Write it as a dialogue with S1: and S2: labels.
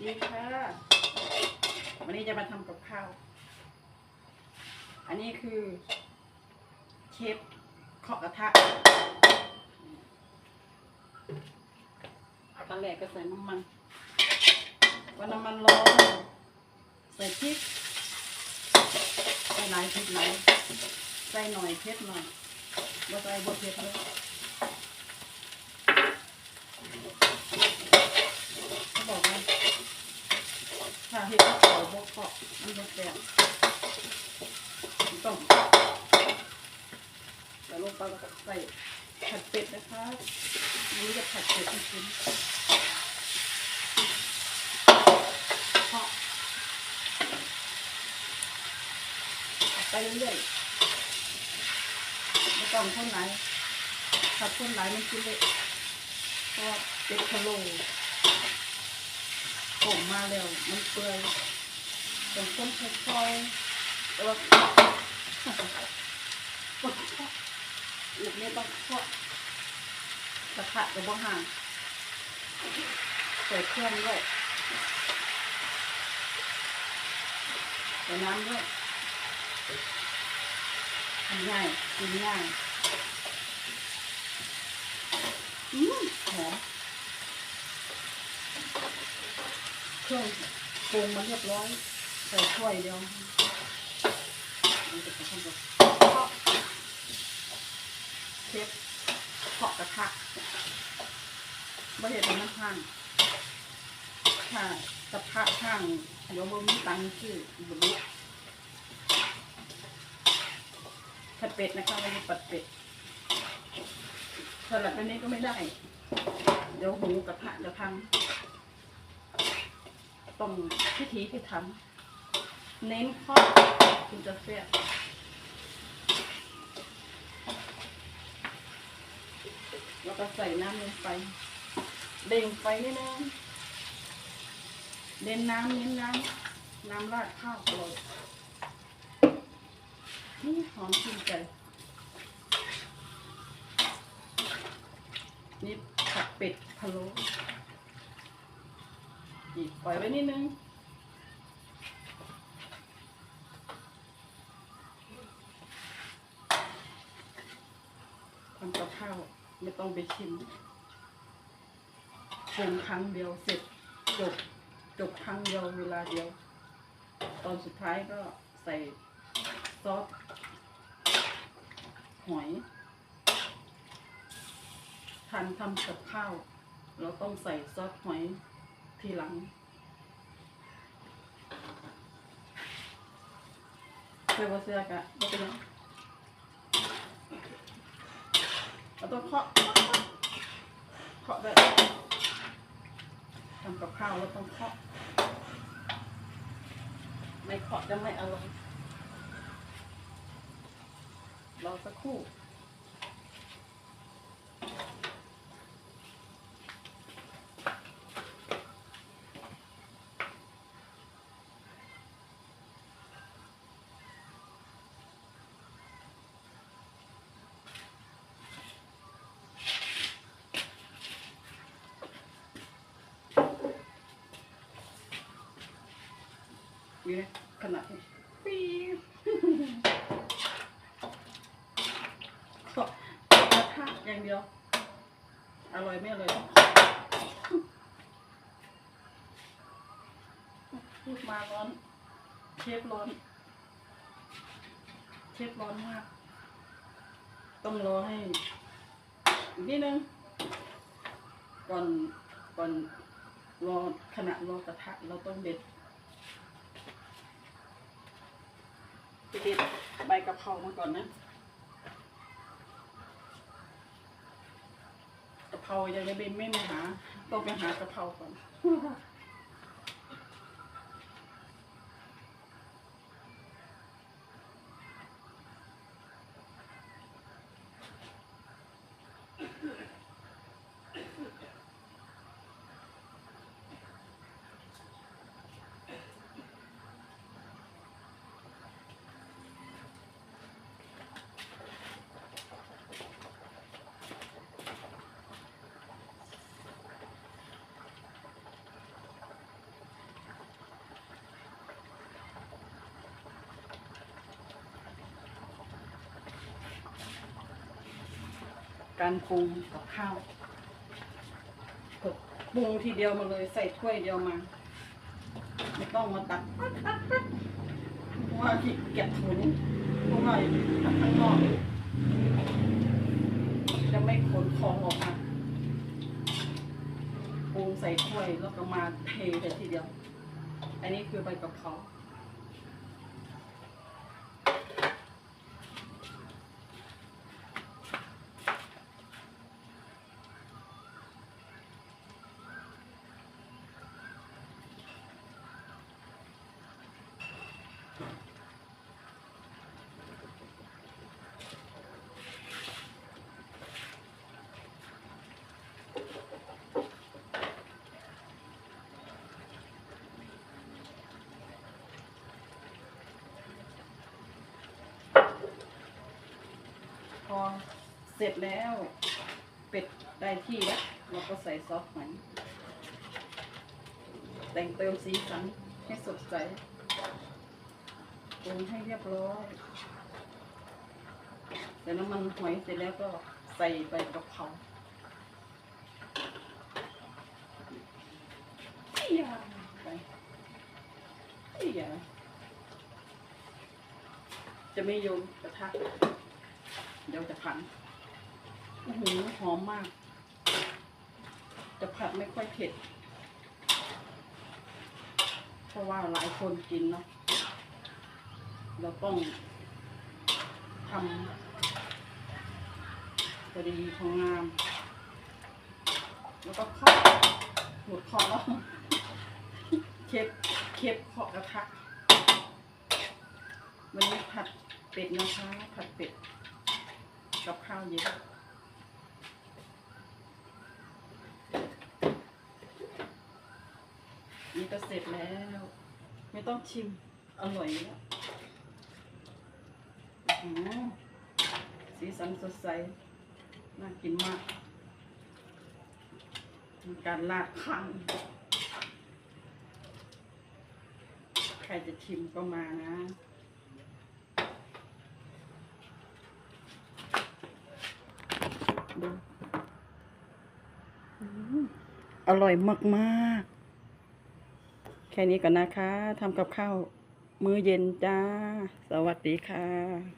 S1: ดีค่ะ วันนี้จะมาทำกับข้าว อันนี้คือเชฟเคาะกระทะตอนแรกก็ใส่น้ำมันวันน้ำมันร้อนใส่พริกใส่หลายพริกหลายใส่หน่อยเผ็ดหน่อยว่าใส่บดเผ็ดเลยเขาบอกว่าถ้าเห็ดก็ขอบกเคาะ มันจะแซ่บต้องแล้วลงไปแล้วก็ใส่ผัดเป็ดนะคะอันนี้จะผัดเป็ดให้กินเคาะไปเรื่อยๆไม่ต้องคนไหนผัดคนไหนมันกินเลยเพราะเป็ดพะโล้ผมมาแล้วมันเปื่อย ต้องคนค่อยๆแต่ว่าต้องเคาะลูกนี้ต้องเคาะกระทะกับบ้ห่างใส่เครื่องด้วยใส่น้ำด้วยทำง่ายกินง่ายอืมหอมเครื่องปรุงมาเรียบร้อย ใส่ถ้วยเดียวนี่จะเป็นขนตอนเคาะเชฟเคาะกระทะไม่เห็นเป็นน้ำข้างถ้ากระทะข้างเดี๋ยวมีตังค์ชื่อบรุผัดเป็ดนะคะวันนี้ผัดเป็ดสลัดอันนี้ก็ไม่ได้ เดี๋ยวหูกระทะจะพังต้องพิธีพิถัน เน้นข้อคุณจะเสียแล้วก็ใส่น้ำลงไป เด่งไฟนิดนึงเน้นน้ำเน้นน้ำน้ำราดข้าวอร่อยนี่หอมชื่นใจนี่ผัดเป็ดพะโล้อีกปล่อยไว้นิดนึง ไม่ต้องไปชิมปรุงครั้งเดียวเสร็จจบจบครั้งเดียวเวลาเดียว ตอนสุดท้ายก็ใส่ซอสหอยทันทำกับข้าว เราต้องใส่ซอสหอยทีหลังเสื้อบ่เสื้อกะบ่เป็นหยัง เราต้องเคาะเคาะด้วยทำกับข้าวเราต้องเคาะไม่เคาะจะไม่อร่อยรอสักครู่ อยู่ในขนาดนี้ปี๊บกระทะอย่างเดียว อร่อยไม่อร่อยพูดมาร้อน เชฟร้อน เชฟร้อนมาก ต้องรอให้นิดนึง ก่อนก่อนรอขณะรอกระทะเราต้องเด็ด ไปเด็ดใบกะเพรามาก่อนนะกะเพรายังไม่ไม่มาหาต้องไปหากะเพราก่อน การปรุงกับข้าวปรุงทีเดียวมาเลยใส่ถ้วยเดียวมา ไม่ต้องมาตักเพราะว่าขี้เกียจถุนเพราะว่าตักข้างนอกจะไม่ขนของออกมาปรุงใส่ถ้วยแล้วก็มาเทแต่ทีเดียว อันนี้คือใบกะเพรา พอ เสร็จแล้ว เป็ดได้ที่แล้วเราก็ใส่ซอสหอยแต่งเติมสีสันให้สดใสปรุงให้เรียบร้อยใส่น้ำมันหอยเสร็จแล้วก็ใส่ใบกะเพราเอี๊ยไปเอี๊ยจะไม่โยนกระทะเดี๋ยวจะผัด โอ้โหหอมมากจะผัดไม่ค่อยเผ็ด เพราะว่าหลายคนกินเนาะ เราต้องทำพอดีของงาม แล้วก็เคาหมดเคาะแล้วเคฟเคฟเคาะกระทะวันนี้ผัดเป็ดนะคะ ผัดเป็ด กับข้าวเย็นนี่ก็ เสร็จแล้ว ไม่ต้องชิม อร่อยแล้วสีสันสดใส น่ากินมากมีการลาดข้าง ใครจะชิมก็มานะอร่อยมาก ๆ ค่นี้ก่อนนะคะทำกับข้าวมื้อเย็นจ้า สวัสดีค่ะ